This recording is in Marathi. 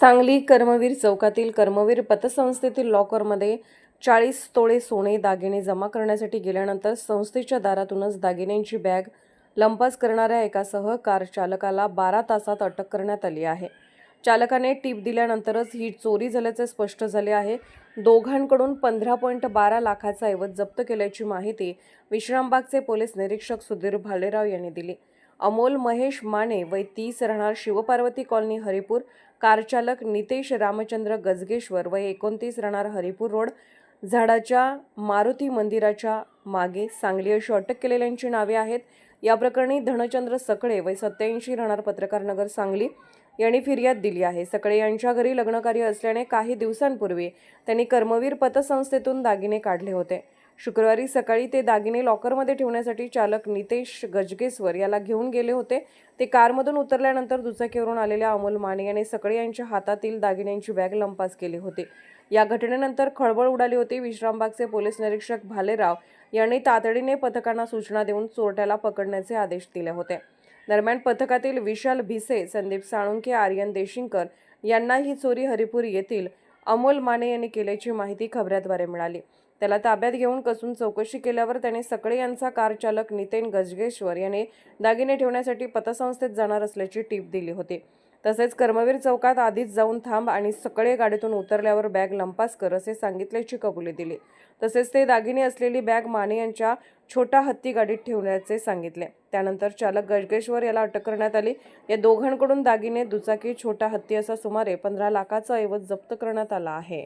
सांगली कर्मवीर चौकातील कर्मवीर पतसंस्थेतील लॉकरमध्ये चाळीस तोळे सोने दागिने जमा करण्यासाठी गेल्यानंतर संस्थेच्या दारातूनच दागिन्यांची बॅग लंपास करणाऱ्या एकासह कार चालकाला बारा तासात अटक करण्यात आली आहे. चालकाने टीप दिल्यानंतरच ही चोरी झाल्याचे स्पष्ट झाले आहे. दोघांकडून पंधरा पॉईंट बारा लाखाचा ऐवज जप्त केल्याची माहिती विश्रामबागचे पोलीस निरीक्षक सुधीर भालेराव यांनी दिली. अमोल महेश माने वय तीस राहणार शिवपार्वती कॉलनी हरिपूर. कारचालक नितेश रामचंद्र गजगेश्वर वय एकोणतीस राहणार हरिपूर रोड. झाडाच्या मारुती मंदिराच्या मागे सांगली अशी अटक केलेल्यांची नावे आहेत. या प्रकरणी धनचंद्र सकळे वय सत्याऐंशी राहणार पत्रकार नगर सांगली यांनी फिर्याद दिली आहे. सकळे यांच्या घरी लग्नकार्य असल्याने काही दिवसांपूर्वी त्यांनी कर्मवीर पतसंस्थेतून दागिने काढले होते. शुक्रवारी सकाळी ते दागिने लॉकरमध्ये ठेवण्यासाठी चालक नितेश गजगेश्वर याला घेऊन गेले होते. ते कारमधून उतरल्यानंतर दुचाकीवरून आलेल्या अमोल माने याने सकळे यांच्या हातातील दागिन्यांची बॅग लंपास केली होती. या घटनेनंतर खळबळ उडाली होती. विश्रामबागचे पोलीस निरीक्षक भालेराव यांनी तातडीने पथकांना सूचना देऊन चोरट्याला पकडण्याचे आदेश दिले होते. दरम्यान पथकातील विशाल भिसे संदीप साळुंके आर्यन देशिंकर यांना ही चोरी हरिपूर येथील अमोल माने यांनी केल्याची माहिती खबऱ्याद्वारे मिळाली. त्याला ताब्यात घेऊन कसून चौकशी केल्यावर त्याने सकळे यांचा कार चालक नितेन गजगेश्वर याने दागिने ठेवण्यासाठी पतसंस्थेत जाणार असल्याची टीप दिली होती. तसेच कर्मवीर चौकात आधीच जाऊन थांब आणि सकळे गाडीतून उतरल्यावर बॅग लंपास कर असे सांगितल्याची कबुली दिली. तसेच ते दागिने असलेली बॅग माने यांच्या छोटा हत्ती गाडीत ठेवण्याचे सांगितले. त्यानंतर चालक गजगेश्वर याला अटक करण्यात आली. या दोघांकडून दागिने दुचाकी छोटा हत्ती असा सुमारे पंधरा लाखाचा ऐवज जप्त करण्यात आला आहे.